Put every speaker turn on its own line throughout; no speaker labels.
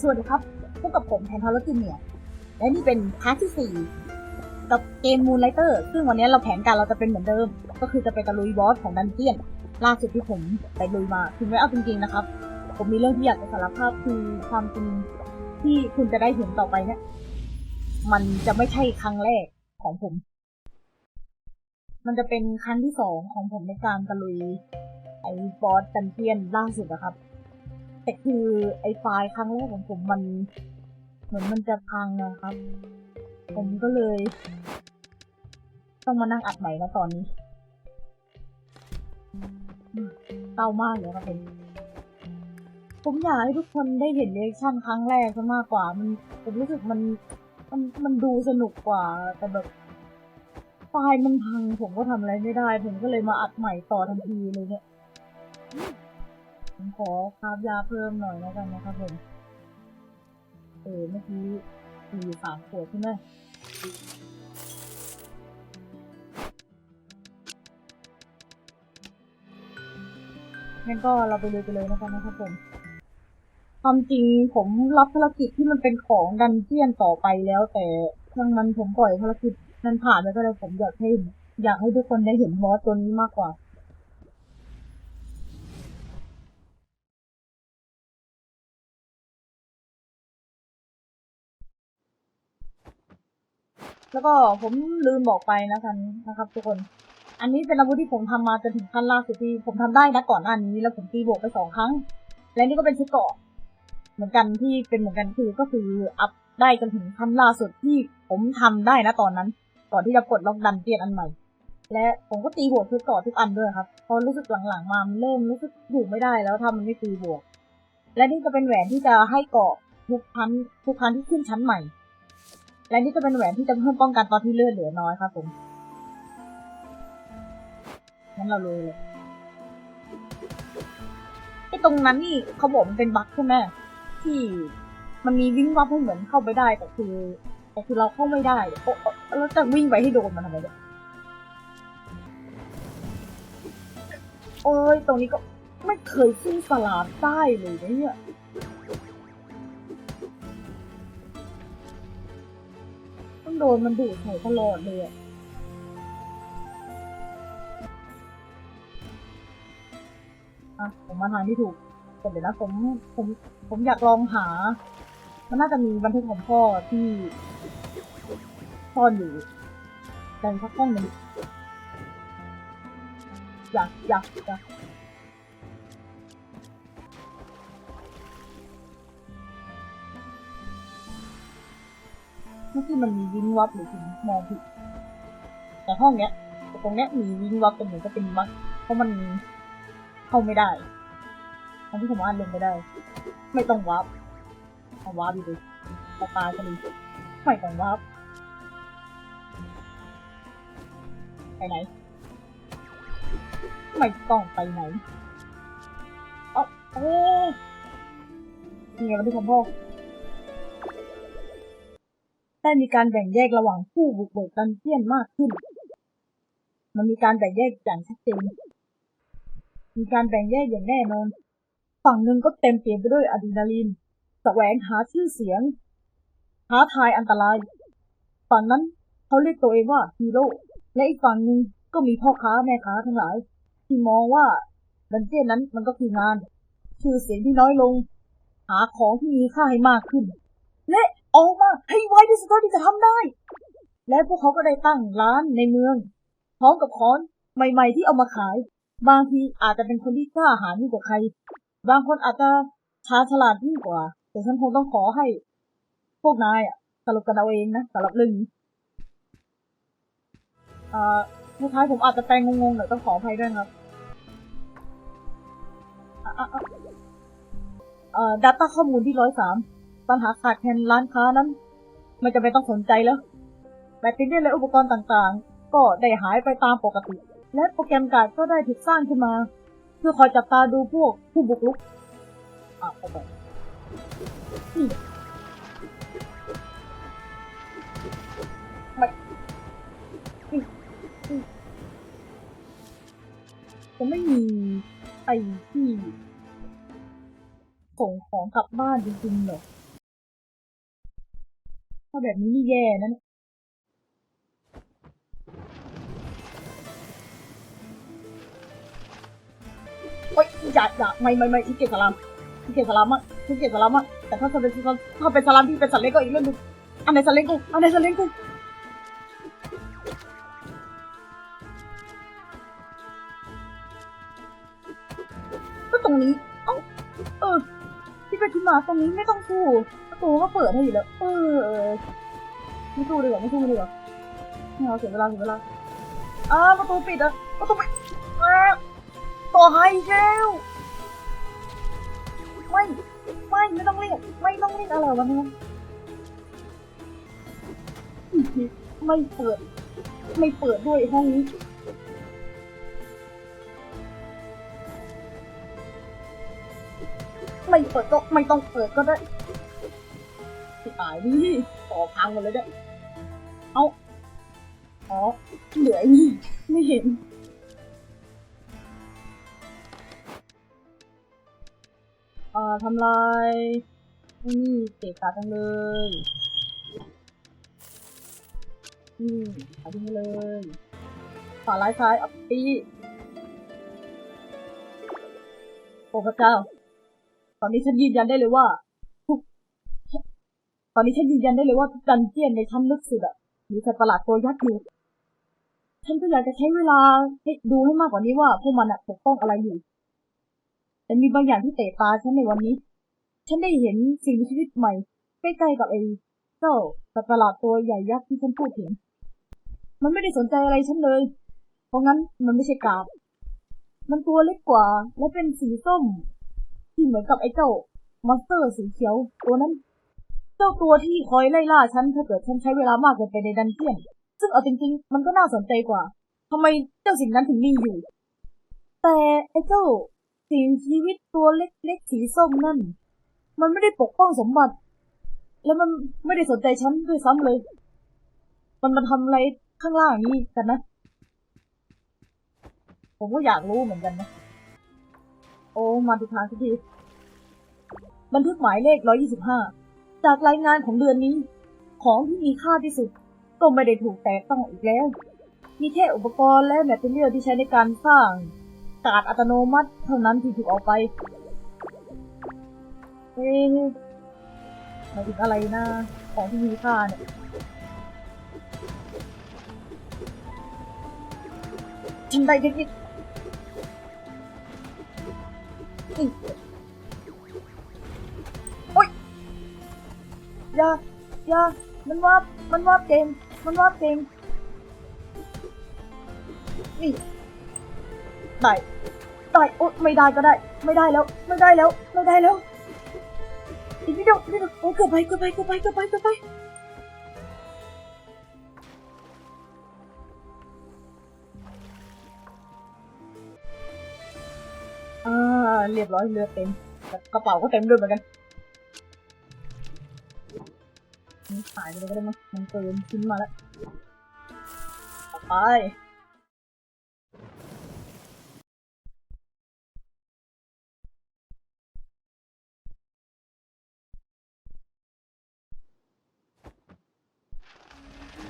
สวัสดีครับพบกับผมแทนทอลกินเนี่ยและนี่เป็นพาร์ทที่สี่กับเกม Moonlighter ซึ่งวันนี้เราแผนการเราจะเป็นเหมือนเดิม ก็คือจะไปตะลุยบอสของดันเจียน ล่าสุดที่ผมไปลุยมาถึงแม้เอาจริงๆนะครับ ผมมีเรื่องที่อยากจะสารภาพคือความจริงที่คุณจะได้เห็นต่อไปเนี่ยมันจะไม่ใช่ครั้งแรกของผม มันจะเป็นครั้งที่สองของผมในการตะลุยไอ้บอสดันเจียนล่าสุดนะครับ แต่คือไอ้ไฟล์ครั้งแรกของผมมัน เหมือนมันจะพังนะครับ ผมก็เลย ต้องมานั่งอัดใหม่แล้วตอนนี้เศร้ามากเลยครับผมผมอยากให้ทุกคนได้เห็นเรีแอคชั่นครั้งแรกซะมากกว่า มันผมรู้สึกมันมันมันดูสนุกกว่า แต่แบบไฟล์มันพัง ผมก็ทำอะไรไม่ได้ ผมก็เลยมาอัดใหม่ต่อทันทีเลยเนี่ย ผมขอคาบยาเพิ่มหน่อยแล้วกันนะครับผมเออเมื่อกี้สี่สามขวดใช่ไหมงั้นก็เราไปเลยไปเลยนะครับนะครับผมความจริงผมรับภารกิจที่มันเป็นของดันเจียนต่อไปแล้ว แต่ทางมันผมปล่อยภารกิจนั้นผ่านไปก็เลยผมอยากให้อยากให้ทุกคนได้เห็นบอสตัวนี้มากกว่า แล้วก็ผมลืมบอกไปนะครับนะครับ ทุกคน อันนี้เป็นอาวุธที่ผมทำมาจนถึงขั้นล่าสุดที่ผมทำได้นะก่อนหน้านี้ แล้วผมตีบวกไปสองครั้ง และนี่ก็เป็นชุดเกาะเหมือนกันที่เป็นเหมือนกันคือก็คืออัพได้จนถึงขั้นล่าสุดที่ผมทำได้นะตอนนั้น ก่อนที่จะปลดล็อกดันเจียนอันใหม่ และผมก็ตีบวกชุดเกาะทุกอันด้วยครับเพราะรู้สึกหลังๆมามันเริ่มรู้สึกอยู่ไม่ได้แล้วถ้ามันไม่ตีบวก และนี่จะเป็นแหวนที่จะให้เกาะทุกครั้งทุกครั้งที่ขึ้นชั้นใหม่ และนี่จะเป็นแหวนที่จะเพิ่มป้องกันตอนที่เลือดเหลือน้อยครับผมงั้นเราเลยเลยไอ้ตรงนั้นนี่เขาบอกมันเป็นบั๊กใช่ไหมที่มันมีวิ่งวับให้เหมือนเข้าไปได้แต่คือ แต่คือเราเข้าไม่ได้โอ้โอ้แล้วจะวิ่งไปให้โดนมันทำไมเนี่ยโอ้ยตรงนี้ก็ไม่เคยขึ้นสลามได้เลยเนี่ย ต้องโดนมันดูดใส่ตลอดเลยอะอะผมมาทางที่ถูกแต่เดี๋ยวนะผมผมผมอยากลองหา มันน่าจะมีบันทึกของพ่อที่ซ่อนอยู่ในสักห้องหนึ่งอยากอยากอยาก เมื่อกี้มันมีวิงวับหรือถึงมองผิดแต่ห้องเนี้ยตรงเนี้ยมีวิงวับแต่เหมือนจะเป็นวับเพราะมันเข้าไม่ได้ทำที่ผมอ่านลงไม่ได้ ไม่ต้องวับเอาวับดีเลยเอาตายก็ดีไม่ต้องวับไปไหนไม่ต้องไปไหนเอ๋อโอ้นี่ไงมันที่ผมพ่อ ได้มีการแบ่งแยกระหว่างผู้บุกเบิกดันเจียนมากขึ้น มันมีการแบ่งแยกอย่างชัดเจน มีการแบ่งแยกอย่างแน่นอน ฝั่งหนึ่งก็เต็มเปี่ยมไปด้วยอะดรีนาลีนแสวงหาชื่อเสียงท้าทายอันตราย ฝั่งนั้นเขาเรียกตัวเองว่าฮีโร่ และอีกฝั่งหนึ่งก็มีพ่อค้าแม่ค้าทั้งหลาย ที่มองว่าดันเจียนนั้นมันก็คืองาน ชื่อเสียงที่น้อยลง หาของที่มีค่าให้มากขึ้น และ ออกมาให้ไวที่สุดเท่าที่จะทำได้ และพวกเขาก็ได้ตั้งร้านในเมือง พร้อมกับค้อนใหม่ ๆ ที่เอามาขาย บางทีอาจจะเป็นคนที่กล้าหาญยิ่งกว่าใคร บางคนอาจจะชาฉลาดยิ่งกว่า แต่ฉันคงต้องขอให้ พวกนายอะสรุปกันเอาเองนะสำหรับเรื่องนี้เอ่อสุดท้ายผมอาจจะแปลงงงๆหน่อยต้องขออภัยด้วยครับอะอ่อะเอ่อ data ข้อมูลที่ร้อยสาม ปัญหาขาดแคลนร้านค้านั้น ไม่จำเป็นต้องสนใจแล้วแบตเตอรี่และอุปกรณ์ต่างๆ ก็ได้หายไปตามปกติ และโปรแกรมการ์ดก็ได้ถูกสร้างขึ้นมา เพื่อคอยจับตาดูพวกผู้บุกรุกอะเข้าไปนี่ไม่นี่นี่จะไม่มีไอที่ส่งของกลับบ้านจริงๆหรอ ถ้าแบบนี้นี่แย่นะเนี่ยโอ๊ยอย่าอย่าไม่ไม่ไม่อีเกตสลามอีเกตสลามอะอีเกตสลามอะแต่ถ้าเป็นถ้าเป็นสลามที่เป็นสัตว์เล็กก็อีกเรื่องหนึงอันไหนสัตว์เล็กกูอันไหนสัตว์เล็กกูก็ตรงนี้เอ้าเออที่ไปที่มาตรงนี้ไม่ต้องสู้ ประตูก็เปิดให้อยู่แล้วเออไม่สู้ดีกว่าไม่สู้ดีกว่าไม่เอาเสียเวลาเสียเวลาอ่าประตูปิดอะประตูปิดอ่าต่อให้แล้วไม่ไม่ไม่ต้องเรียกไม่ต้องเรียกอะไรวะเนี่ยไม่เปิด ไม่เปิดด้วยห้องนี้ไม่เปิดก็ไม่ต้องเปิดก็ได้ ตายดิต่อพังหมดเลยเนี่ยเอาอ๋อเหลืออ้นี่ไม่เห็นเอ่อทำลายนี่เตะตาจังเลยนี่ขาทิ้งเลยขวาร้ายซ้ายอัปปีโอ้พระเจ้า ตอนนี้ฉันยืนยันได้เลยว่า ตอนนี้ฉันยืนยันได้เลยว่าดันเจียนในชั้นลึกสุดอะมีสัตว์ประหลาดตัวยักษ์อยู่ฉันก็อยากจะใช้เวลาให้ดูให้มากกว่านี้ว่าพวกมันอะปกป้องอะไรอยู่ แต่มีบางอย่างที่เตะตาฉันในวันนี้ ฉันได้เห็นสิ่งมีชีวิตใหม่ใกล้ๆกับไอ้เจ้าสัตว์ประหลาดตัวใหญ่ยักษ์ที่ฉันพูดถึง มันไม่ได้สนใจอะไรฉันเลย เพราะงั้นมันไม่ใช่กาบ มันตัวเล็กกว่า และเป็นสีส้ม ที่เหมือนกับไอ้เจ้ามอนสเตอร์สีเขียวตัวนั้น เจ้าตัวที่คอยไล่ล่าฉันถ้าเกิดฉันใช้เวลามากเกินไปในดันเจียน ซึ่งเอาจริงๆ มันก็น่าสนใจกว่าทำไมเจ้าสิ่งนั้นถึงมีอยู่ แต่ไอ้เจ้าสิ่งชีวิตตัวเล็กๆสีส้มนั่น มันไม่ได้ปกป้องสมบัติ แล้วมันไม่ได้สนใจฉันด้วยซ้ำเลย มันมาทำอะไรข้างล่างนี้กันนะ ผมก็อยากรู้เหมือนกันนะ โอ้ มาทุกทางสักทีบันทึกหมายเลข125 จากรายงานของเดือนนี้ ของที่มีค่าที่สุด ก็ไม่ได้ถูกแตะต้องอีกแล้ว มีแค่อุปกรณ์และแมทเทียลที่ใช้ในการสร้างการอัตโนมัติเท่านั้นที่ถูกเอาไปเอ๊ะหมายถึงอะไรนะของที่มีค่าเนี่ยฉันได้เทคนิค อย่าอย่ามันว่าบมันว่าบเก่งมันว่าบเก่งนี่ได้ได้โอ๊ยไม่ได้ก็ได้ ไม่ได้แล้ว ไม่ได้แล้ว ไม่ได้แล้ว อีกนิดเดียวนิดเดียวโอ้เกือบไปเกือบไปเกือบไปเกือบไปเกือบไปอ่าเรียบร้อยเรือเต็มกระเป๋าก็เต็มด้วยเหมือนกัน นี่ขายไปเลยก็ได้มั้งมันเกินชิ้นมาแล้วไป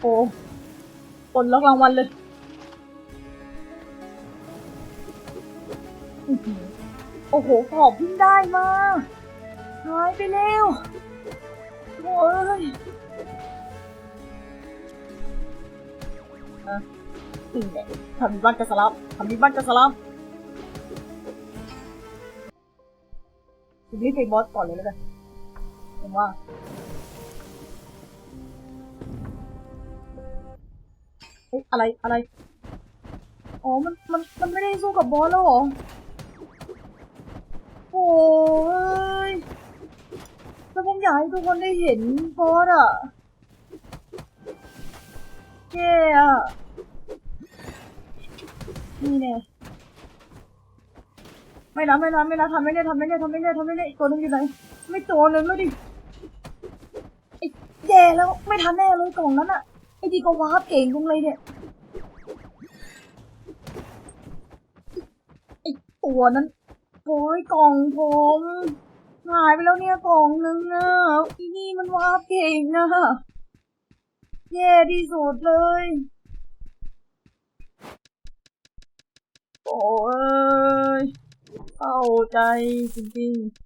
โอ้ปนล็อกรางวัลเลยโอ้โหขอบเพิ่งได้มาหายไปแล้ว โอ้ยอะนี่แหละทำมีบ้านจะสลับทำมีบ้านจะสลับรีบไปบอสก่อนเลยแล้วกันผมว่าเอ๊ะอะไรอะไร อ๋อ มัน มัน มันไม่ได้สู้กับบอสแล้วหรอ โอ้ย ผมอยากให้ทุกคนได้เห็นบอสอะแย่อะนี่แน่ไม่นะไม่นะไม่นะทำไม่ได้ทำไม่ได้ทำไม่ได้ทำไม่ได้อีกตัวนึงอยู่ไหนไม่โจรเลยไม่ดิไอ้แย่แล้วไม่ทันแน่เลยกล่องนั้นอะไอ้ดีก็วาร์ปเก่งตรงเลยเนี่ยไอ้ตัวนั้นโอ้ยกล่องผม หายไปแล้วเนี่ยกล่องนึงอะที่นี่มันวาบเก่งนะแย่ที่สุดเลย โอ้ยเข้าใจจริงๆ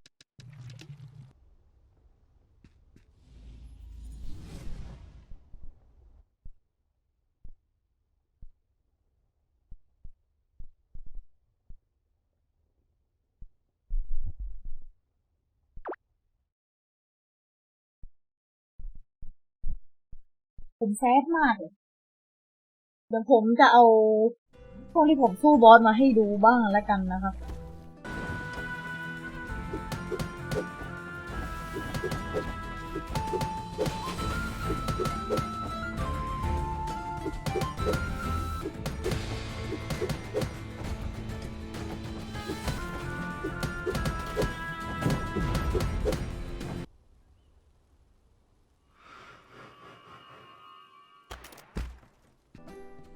ผมแซดมากเลยเดี๋ยวผมจะเอาพวกที่ผมสู้บอสมาให้ดูบ้างแล้วกันนะครับ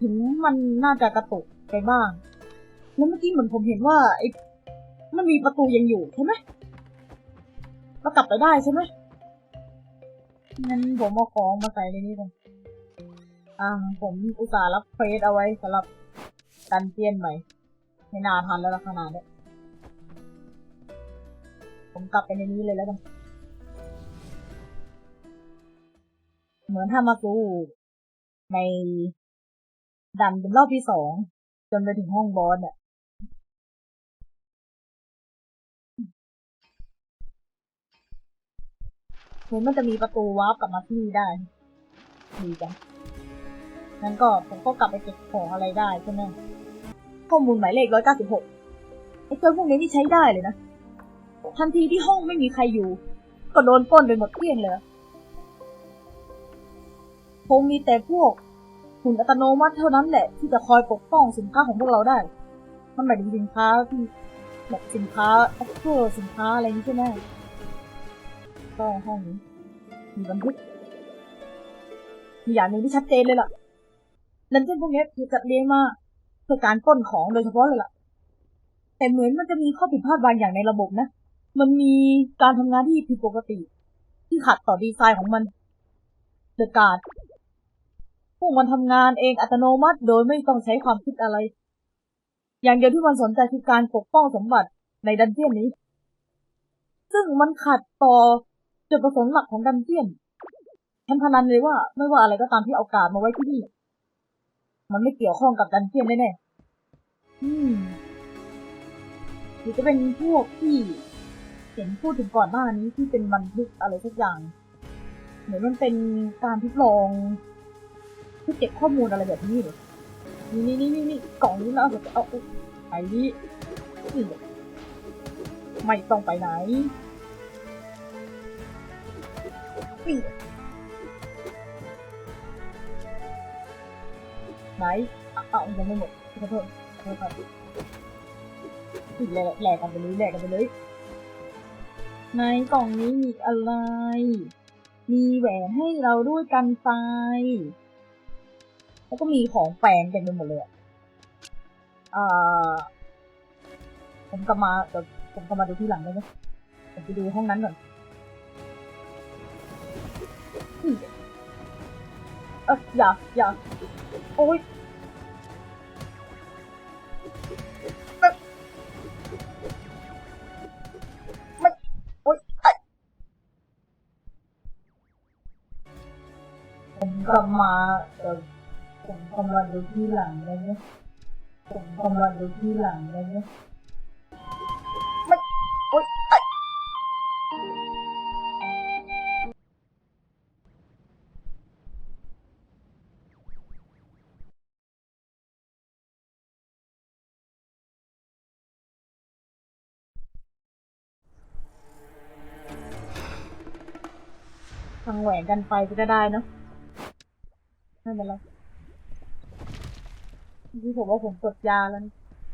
ถึงมันน่าจะกระตุกไปบ้าง แล้วเมื่อกี้เหมือนผมเห็นว่าไอ้มันมีประตูยังอยู่ใช่ไหมเรากลับไปได้ใช่ไหมงั้นผมเอาของมาใส่ในนี้กันอ่าผมอุตส่าห์รับเฟสเอาไว้สำหรับดันเจียนใหม่ไม่นาทันแล้วละขนาดเนี้ยผมกลับไปในนี้เลยแล้วกัน เหมือนถ้ามาสู้ใน ดันเป็นรอบที่สองจนไปถึงห้องบอสเนี่ยเหมือนมันจะมีประตูวาร์ปกลับมาที่นี่ได้ ดีจังงั้นก็ผมก็กลับไปเก็บของอะไรได้ใช่ไหมข้อมูลหมายเลขร้อยเก้าสิบหกไอ้เจ้าพวกนี้นี่ใช้ได้เลยนะทันทีที่ห้องไม่มีใครอยู่ ก็โดนปล้นไปหมดเกลี้ยงเลยคงมีแต่พวก หุ่นอัตโนมัติเท่านั้นแหละที่จะคอยปกป้องสินค้าของพวกเราได้ มันหมายถึงสินค้าที่แบบสินค้าออฟเฟอร์สินค้าอะไรนี้ใช่ไหมก็ห้องนี้มีบันทึกมีอย่างหนึ่งที่ชัดเจนเลยล่ะดันเจี้ยนพวกนี้ถูกจัดเลี้ยงมาเพื่อการป้นของโดยเฉพาะเลยล่ะ แต่เหมือนมันจะมีข้อผิดพลาดบางอย่างในระบบนะ มันมีการทำงานที่ผิดปกติ ที่ขัดต่อดีไซน์ของมันเดอะการ์ด วกมันทำงานเองอัตโนมัติโดยไม่ต้องใช้ความคิดอะไร อย่างเดียวที่มันสนใจคือการปกป้องสมบัติในดันเจียนนี้ ซึ่งมันขัดต่อจุดประสงค์หลักของดันเจียนฉันพนันเลยว่าไม่ว่าอะไรก็ตามที่เอาการดมาไว้ที่นี่ มันไม่เกี่ยวข้องกับดันเจียนแน่ๆอืมหรือจะเป็นพวกที่เห็นพูดถึงก่อนหน้านี้ที่เป็นบันทึกอะไรสักอย่าง เหมือนมันเป็นการทดลอง ที่เก็บข้อมูลอะไรแบบนี้เหรอนี่นี่นี่นี่กล่องนี้นะเดี๋ยวเอาไปนี่นี่ไม่ต้องไปไหนไหนเอายังไม่หมดขอโทษขอโทษครับๆแหลกแหลกกันไปเลยแหลกกันไปเลยในกล่องนี้มีอะไร มีแหวนให้เราด้วยกันไฟ แล้วก็มีของแปลงเต็มไปหมดเลยอะอ่อผมกลับมาเดี๋ยวผมกลับมาดูที่หลังได้ไหมผมไปดูห้องนั้นก่อนอืมเอออย่าอย่าโอ๊ย ผมกำลังดูที่หลังได้ไหมผมกำลังดูที่หลังได้ไหมไม่โอ๊ยทางแหวนกันไปก็ได้เนอะไม่เป็นไร ที่ผมว่าผมกดยาแล้ว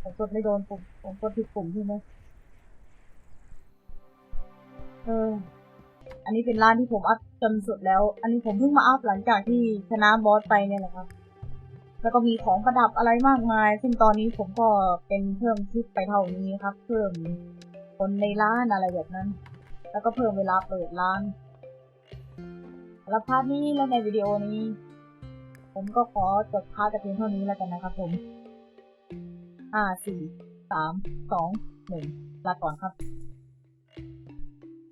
ผมกดไม่โดนผมผมกดผิดปุ่มใช่ไหมเออ อันนี้เป็นร้านที่ผมอัพจนสุดแล้ว อันนี้ผมเพิ่งมาอัพหลังจากที่ชนะบอสไปเนี่ยแหละครับ แล้วก็มีของประดับอะไรมากมาย ซึ่งตอนนี้ผมก็เป็นเพิ่มทิปไปเท่านี้ครับ เพิ่มคนในร้านอะไรแบบนั้น แล้วก็เพิ่มเวลาเปิดร้านแล้วพาร์ทนี้และในวิดีโอนี้ ผมก็ขอจบพาร์ทแต่เพียงเท่านี้แล้วกันนะครับผมห้าสี่สามสองหนึ่งลาก่อนครับ